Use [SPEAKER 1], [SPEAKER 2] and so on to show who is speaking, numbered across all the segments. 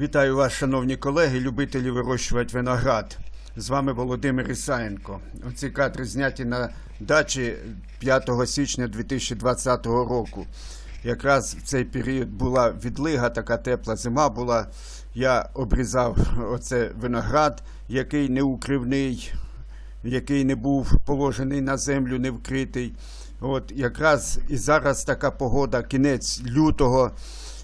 [SPEAKER 1] Вітаю вас, шановні колеги, любителі вирощувати виноград. З вами Володимир Ісаєнко. Ці кадри зняті на дачі 5 січня 2020 року. Якраз в цей період була відлига, така тепла зима була. Я обрізав оце виноград, який не укривний, який не був положений на землю, не вкритий. От якраз і зараз така погода, кінець лютого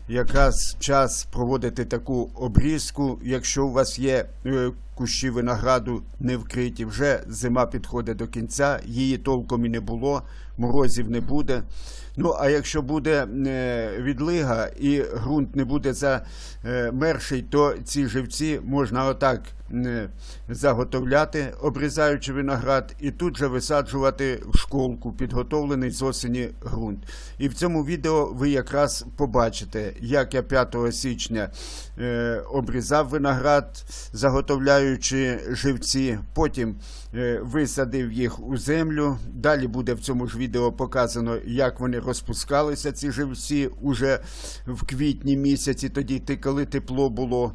[SPEAKER 1] якраз час проводити таку обрізку. Якщо у вас є е, кущі винограду не вкриті, вже зима підходить до кінця, її толком і не було, морозів не буде. Ну а якщо буде е, відлига і ґрунт не буде замерший, то ці живці можна отак е, заготовляти, обрізаючи виноград, і тут же висаджувати в школку, підготовлений з осені ґрунт. І в цьому відео ви якраз побачите, як я 5 січня е, обрізав виноград, заготовляючи живці, потім е, висадив їх у землю. Далі буде в цьому ж відео показано, як вони розпускалися, ці живці, уже в квітні місяці, тоді коли тепло було.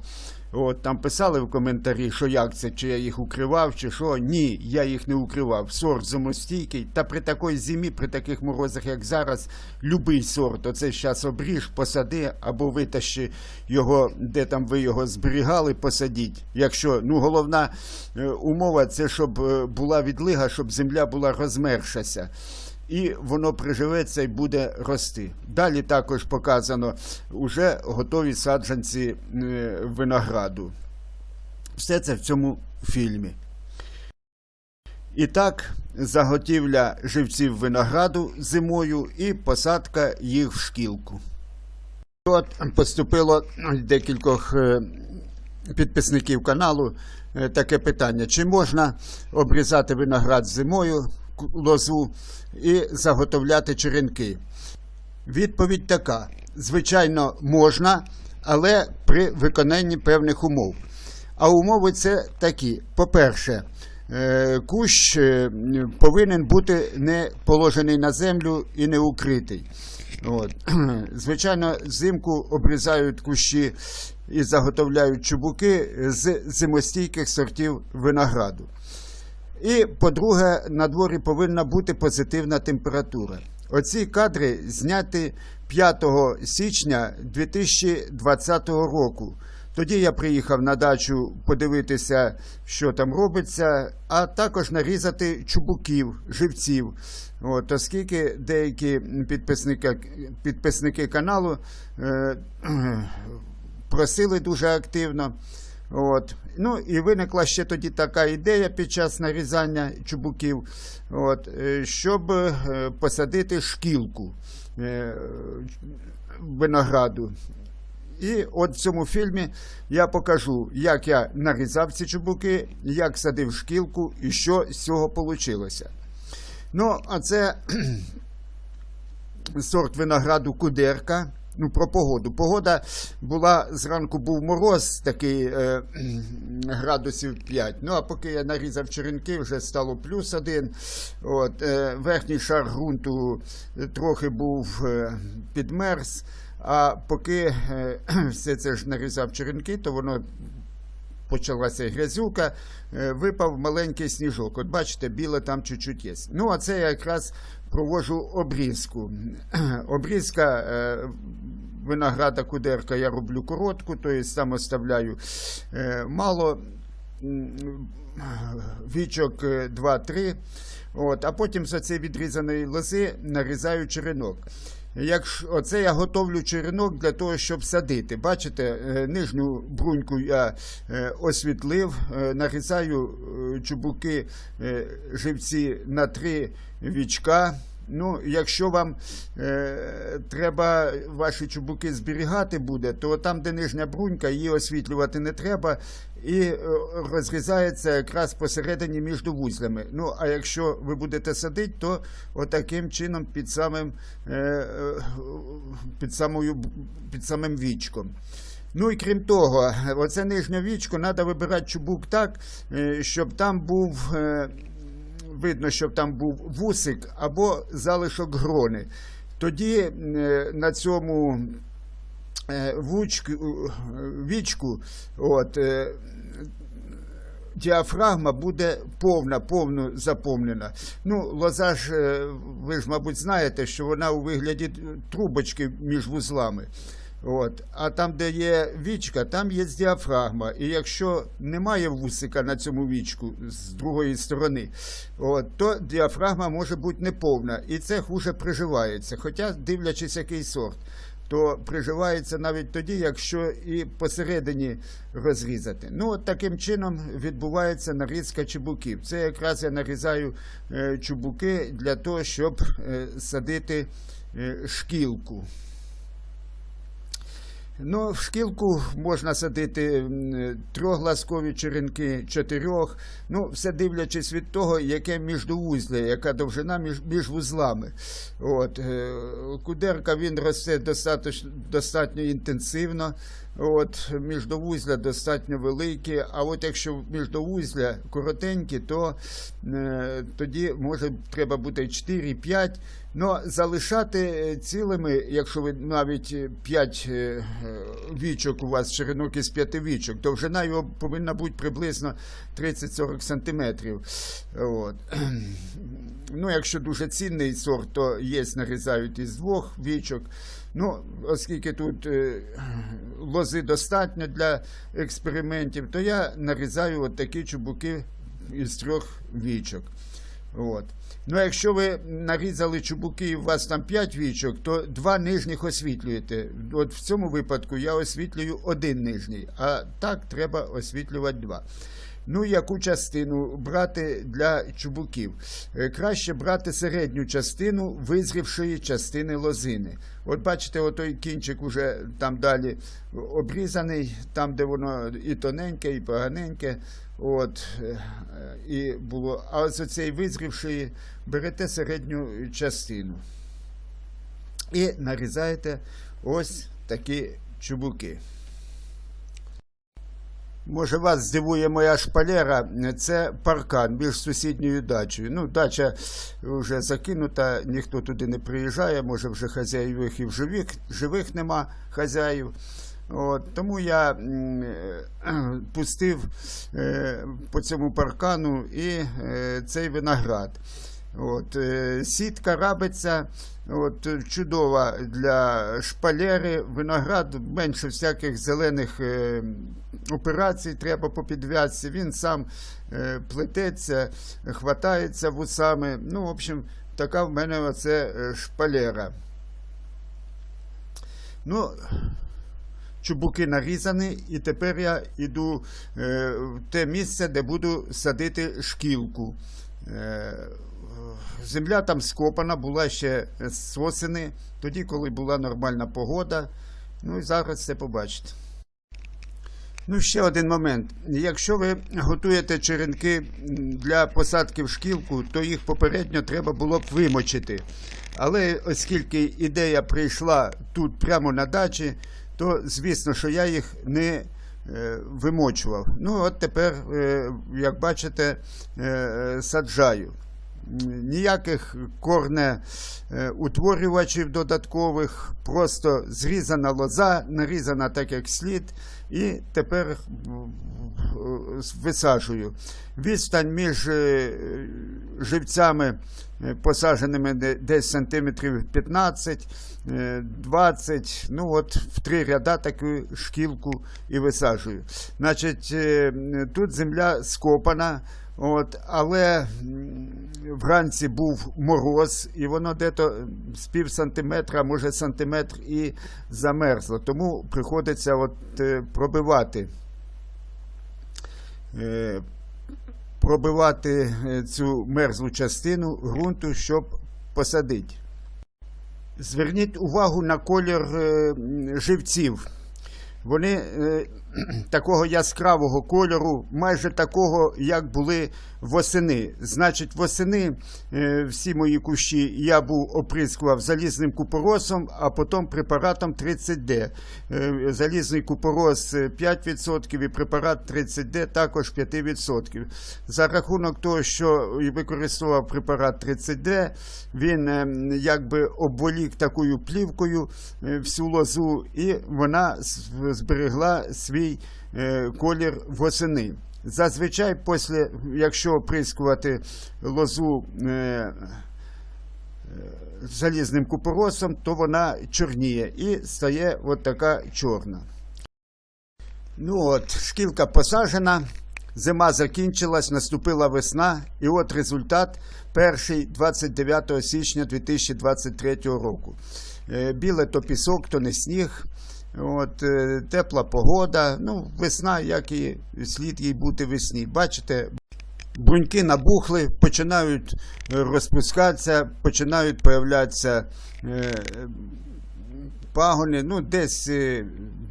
[SPEAKER 1] От там писали в коментарі, що як це, чи я їх укривав, чи що. Ні, я їх не укривав. Сорт зимостійкий. Та при такій зимі, при таких морозах, як зараз, любий сорт, оце зараз обріж, посади або витащи його, де там ви його зберігали, посадіть. Якщо ну головна е, умова, це щоб е, була відлига, щоб земля була розмершася і воно приживеться і буде рости. Далі також показано уже готові саджанці е, винограду. Все це в цьому фільмі. І так, заготівля живців винограду зимою і посадка їх в шкілку. От поступило декількох е, підписників каналу е, таке питання: чи можна обрізати виноград зимою, лозу і заготовляти черенки? Відповідь така: звичайно, можна, але при виконанні певних умов. А умови це такі: по-перше, е, кущ е, повинен бути не положений на землю і не укритий. От. Звичайно, взимку обрізають кущі і заготовляють чубуки з зимостійких сортів винограду. І, по-друге, на дворі повинна бути позитивна температура. Оці кадри зняті 5 січня 2020 року. Тоді я приїхав на дачу подивитися, що там робиться, а також нарізати чубуків, живців. От, оскільки деякі підписники, підписники каналу е, просили дуже активно. От. Ну і виникла ще тоді така ідея під час нарізання чубуків, от, е, щоб е, посадити шкілку е, винограду. І от в цьому фільмі я покажу, як я нарізав ці чубуки, як садив шкілку і що з цього вийшло. Ну, а це сорт винограду кудерка. Ну, про погоду. Погода була зранку був мороз, такий е, градусів 5. Ну, а поки я нарізав черенки, вже стало плюс один. От, е, верхній шар ґрунту трохи був е, підмерз. А поки е, все це ж нарізав черенки, то воно почалася грязюка, е, випав маленький сніжок. От бачите, біле там чуть-чуть є. Ну, а це якраз провожу обрізку. Обрізка е, винограда кудерка я роблю коротку, тобто там оставляю е, мало вічок е, 2-3. От, а потім за цієї відрізаної лози нарізаю черенок. Якщо оце я готовлю черенок для того, щоб садити. Бачите, е, нижню бруньку я е, освітлив, е, нарізаю чубуки живці на три вічка. Ну, якщо вам е, треба ваші чубуки зберігати буде, то там, де нижня брунька, її освітлювати не треба, і е, розрізається якраз посередині між вузлями. Ну, а якщо ви будете садити, то отаким чином під самим, е, е, під самою, під самим вічком. Ну і крім того, оце нижнє вічко треба вибирати чубук так, е, щоб там був. е, Видно, щоб там був вусик або залишок грони. Тоді е, на цьому е, вучку, е, вічку, от, діафрагма буде повна, повну заповнена. Ну, лоза ж, ви ж, мабуть, знаєте, що вона у вигляді трубочки між вузлами. От. А там, де є вічка, там є діафрагма. І якщо немає вусика на цьому вічку з другої сторони, от, то діафрагма може бути неповна. І це хуже приживається. Хоча, дивлячись, який сорт, то приживається навіть тоді, якщо і посередині розрізати. Ну, от таким чином відбувається нарізка чубуків. Це якраз я нарізаю е, чубуки для того, щоб е, садити е, шкілку. Ну, в шкілку можна садити трьохглазкові черенки, чотирьох. Ну, все дивлячись від того, яке міждовузля, яка довжина між, між вузлами. От, е, кудерка він росте достатньо, достатньо інтенсивно. От, міждовузля достатньо великі, а от якщо міждовузля коротенькі, то е, тоді може треба бути 4-5. Ну, залишати е, цілими, якщо ви навіть 5 вічок у вас черенок із 5 вічок, довжина його повинна бути приблизно 30-40 сантиметрів. От. Ну, якщо дуже цінний сорт, то є, нарізають із двох вічок. Ну, оскільки тут е, лози достатньо для експериментів, то я нарізаю от такі чубуки із трьох вічок. От. Ну, якщо ви нарізали чубуки і у вас там 5 вічок, то два нижніх освітлюєте. От в цьому випадку я освітлюю один нижній, а так треба освітлювати два. Ну, яку частину брати для чубуків? Е, Краще брати середню частину визрівшої частини лозини. От бачите, отой кінчик уже там далі обрізаний, там, де воно і тоненьке, і поганеньке. От, е, і було. А ось оцей визрівший берете середню частину і нарізаєте ось такі чубуки. Може, вас здивує моя шпалера, це паркан між сусідньою дачею. Ну, дача вже закинута, ніхто туди не приїжджає, може вже хазяїв і в живих, живих нема хазяїв. От, тому я е, пустив е, по цьому паркану і е, цей виноград. От, е, сітка рабиться, от, чудова для шпалери, виноград, менше всяких зелених е, операцій треба по підв'язці. Він сам е, плететься, хватається вусами. Ну, в общем, така в мене оце шпалера. Ну, чубуки нарізані, і тепер я йду в те місце, де буду садити шкілку. Земля там скопана, була ще з осени, тоді, коли була нормальна погода. Ну і зараз це побачите. Ну, ще один момент. Якщо ви готуєте черенки для посадки в шкілку, то їх попередньо треба було б вимочити. Але оскільки ідея прийшла тут прямо на дачі, то звісно, що я їх не е, вимочував. Ну, от тепер, е, як бачите, е, саджаю. Ніяких корне е, додаткових, просто зрізана лоза, нарізана так, як слід, і тепер висаджую. Відстань між е, живцями е, посадженими десь сантиметрів 15, е, 20, ну от в три ряда таку шкілку і висаджую. Значить, тут земля скопана. От, але вранці був мороз, і воно дето з пів сантиметра, може сантиметр і замерзло. Тому приходиться от, е, пробивати, е, пробивати е, цю мерзлу частину ґрунту, щоб посадити. Зверніть увагу на колір живців. Вони такого яскравого кольору, майже такого, як були восени. Значить, восени е, всі мої кущі я був оприскував залізним купоросом, а потім препаратом 30D. Е, Залізний купорос е, 5% і препарат 30D також 5%. За рахунок того, що використовував препарат 30D, він е, якби обволік такою плівкою всю лозу, і вона зберегла свій е, колір восени. Зазвичай, після, якщо оприскувати лозу е, залізним купоросом, то вона чорніє і стає от така чорна. Ну от, шкілка посаджена, зима закінчилась, наступила весна, і от результат перший 29 січня 2023 року. Е, Біле то пісок, то не сніг. От, е, тепла погода. Ну, весна, як і слід їй бути весні. Бачите, бруньки набухли, починають е, розпускатися, починають появлятися е, пагони, ну, десь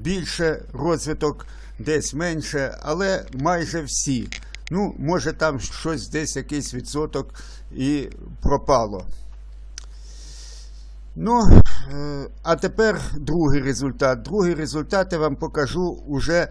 [SPEAKER 1] більше розвиток, десь менше, але майже всі. Ну, може там щось десь якийсь відсоток і пропало. Ну, а тепер другий результат. Другий результат я вам покажу уже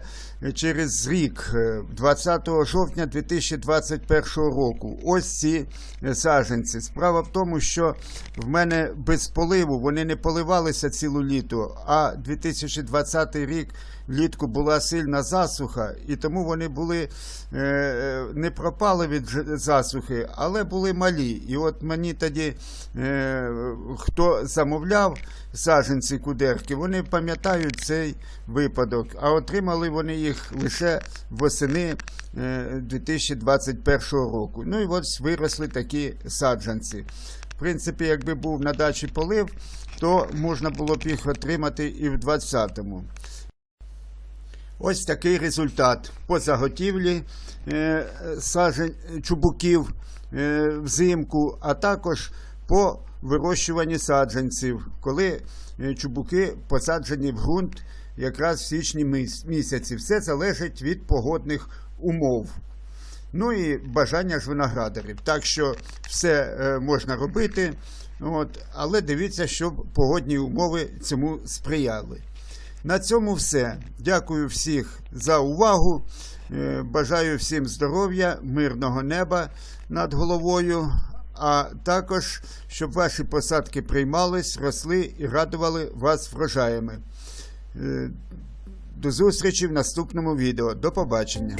[SPEAKER 1] через рік, е, 20 жовтня 2021 року. Ось ці е, саджанці. Справа в тому, що в мене без поливу вони не поливалися цілу літо, а 2020 рік влітку була сильна засуха, і тому вони були е, е, не пропали від засухи, але були малі. І от мені тоді е, хто замовляв саджанці кудерки, вони пам'ятають цей випадок, а отримали вони їх лише восени е, 2021 року. Ну і ось виросли такі саджанці. В принципі, якби був на дачі полив, то можна було б їх отримати і в 20-му. Ось такий результат по заготівлі е, сажень, чубуків е, взимку, а також по вирощуванні саджанців, коли е, чубуки посаджені в ґрунт якраз в січні місяці. Все залежить від погодних умов. Ну і бажання ж виноградарів. Так що все е, можна робити, от, але дивіться, щоб погодні умови цьому сприяли. На цьому все. Дякую всіх за увагу. Е, Бажаю всім здоров'я, мирного неба над головою, а також щоб ваші посадки приймались, росли і радували вас врожаями. Е, До зустрічі в наступному відео. До побачення.